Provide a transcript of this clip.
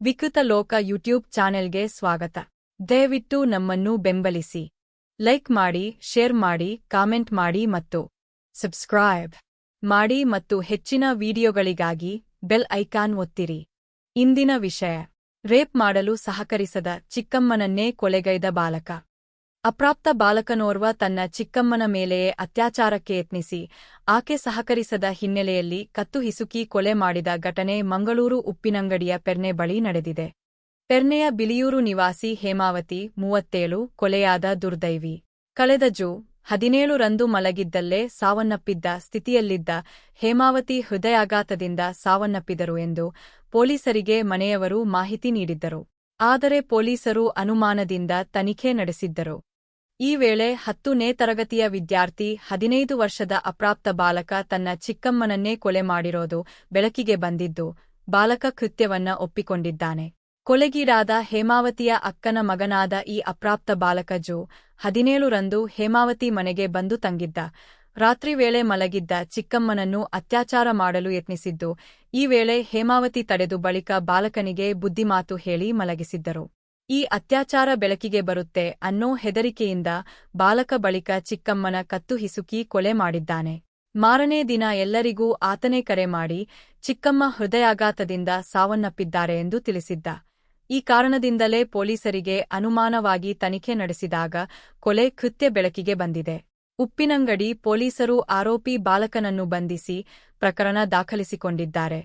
ವಿಕೃತ ಲೋಕ ಯೂಟ್ಯೂಬ್ ಚಾನೆಲ್ಗೆ ಸ್ವಾಗತ. ದಯವಿಟ್ಟು ನಮ್ಮನ್ನು ಬೆಂಬಲಿಸಿ. ಲೈಕ್ ಮಾಡಿ, ಶೇರ್ ಮಾಡಿ, ಕಾಮೆಂಟ್ ಮಾಡಿ ಮತ್ತು ಸಬ್ಸ್ಕ್ರೈಬ್ ಮಾಡಿ ಮತ್ತು ಹೆಚ್ಚಿನ ವಿಡಿಯೋಗಳಿಗಾಗಿ ಬೆಲ್ ಐಕಾನ್ ಒತ್ತಿರಿ. ಇಂದಿನ ವಿಷಯ. ರೇಪ್ ಮಾಡಲು ಸಹಕರಿಸದ ಚಿಕ್ಕಮ್ಮನನ್ನೇ ಕೊಲೆಗೈದ ಬಾಲಕ. ಅಪ್ರಾಪ್ತ ಬಾಲಕನೋರ್ವ ತನ್ನ ಚಿಕ್ಕಮ್ಮನ ಮೇಲೆಯೇ ಅತ್ಯಾಚಾರಕ್ಕೆ ಯತ್ನಿಸಿ, ಆಕೆ ಸಹಕರಿಸದ ಹಿನ್ನೆಲೆಯಲ್ಲಿ ಕತ್ತು ಹಿಸುಕಿ ಕೊಲೆ ಮಾಡಿದ ಘಟನೆ ಮಂಗಳೂರು ಉಪ್ಪಿನಂಗಡಿಯ ಪೆರ್ನೆ ಬಳಿ ನಡೆದಿದೆ. ಪೆರ್ನೆಯ ಬಿಲಿಯೂರು ನಿವಾಸಿ ಹೇಮಾವತಿ, ಮೂವತ್ತೇಳು, ಕೊಲೆಯಾದ ದುರ್ದೈವಿ. ಕಳೆದ ಜೂ ಹದಿನೇಳು ರಂದು ಮಲಗಿದ್ದಲ್ಲೇ ಸಾವನ್ನಪ್ಪಿದ್ದ ಸ್ಥಿತಿಯಲ್ಲಿದ್ದ ಹೇಮಾವತಿ ಹೃದಯಾಘಾತದಿಂದ ಸಾವನ್ನಪ್ಪಿದರು ಎಂದು ಪೊಲೀಸರಿಗೆ ಮನೆಯವರು ಮಾಹಿತಿ ನೀಡಿದ್ದರು. ಆದರೆ ಪೊಲೀಸರು ಅನುಮಾನದಿಂದ ತನಿಖೆ ನಡೆಸಿದ್ದರು. ಈ ವೇಳೆ ಹತ್ತನೇ ತರಗತಿಯ ವಿದ್ಯಾರ್ಥಿ ಹದಿನೈದು ವರ್ಷದ ಅಪ್ರಾಪ್ತ ಬಾಲಕ ತನ್ನ ಚಿಕ್ಕಮ್ಮನನ್ನೇ ಕೊಲೆ ಮಾಡಿರೋದು ಬೆಳಕಿಗೆ ಬಂದಿದ್ದು ಬಾಲಕ ಕೃತ್ಯವನ್ನ ಒಪ್ಪಿಕೊಂಡಿದ್ದಾನೆ. ಕೊಲೆಗೀಡಾದ ಹೇಮಾವತಿಯ ಅಕ್ಕನ ಮಗನಾದ ಈ ಅಪ್ರಾಪ್ತ ಬಾಲಕ ಜೋ ಹದಿನೇಳು ರಂದು ಹೇಮಾವತಿ ಮನೆಗೆ ಬಂದು ತಂಗಿದ್ದ. ರಾತ್ರಿ ವೇಳೆ ಮಲಗಿದ್ದ ಚಿಕ್ಕಮ್ಮನನ್ನು ಅತ್ಯಾಚಾರ ಮಾಡಲು ಯತ್ನಿಸಿದ್ದು, ಈ ವೇಳೆ ಹೇಮಾವತಿ ತಡೆದು ಬಳಿಕ ಬಾಲಕನಿಗೆ ಬುದ್ಧಿಮಾತು ಹೇಳಿ ಮಲಗಿಸಿದ್ದರು. ಈ ಅತ್ಯಾಚಾರ ಬೆಳಕಿಗೆ ಬರುತ್ತೆ ಅನ್ನೋ ಹೆದರಿಕೆಯಿಂದ ಬಾಲಕ ಬಳಿಕ ಚಿಕ್ಕಮ್ಮನ ಕತ್ತು ಹಿಸುಕಿ ಕೊಲೆ ಮಾಡಿದ್ದಾನೆ. ಮಾರನೇ ದಿನ ಎಲ್ಲರಿಗೂ ಆತನೇ ಕರೆ ಮಾಡಿ ಚಿಕ್ಕಮ್ಮ ಹೃದಯಾಘಾತದಿಂದ ಸಾವನ್ನಪ್ಪಿದ್ದಾರೆ ಎಂದು ತಿಳಿಸಿದ್ದ. ಈ ಕಾರಣದಿಂದಲೇ ಪೊಲೀಸರಿಗೆ ಅನುಮಾನವಾಗಿ ತನಿಖೆ ನಡೆಸಿದಾಗ ಕೊಲೆ ಕೃತ್ಯ ಬೆಳಕಿಗೆ ಬಂದಿದೆ. ಉಪ್ಪಿನಂಗಡಿ ಪೊಲೀಸರು ಆರೋಪಿ ಬಾಲಕನನ್ನು ಬಂಧಿಸಿ ಪ್ರಕರಣ ದಾಖಲಿಸಿಕೊಂಡಿದ್ದಾರೆ.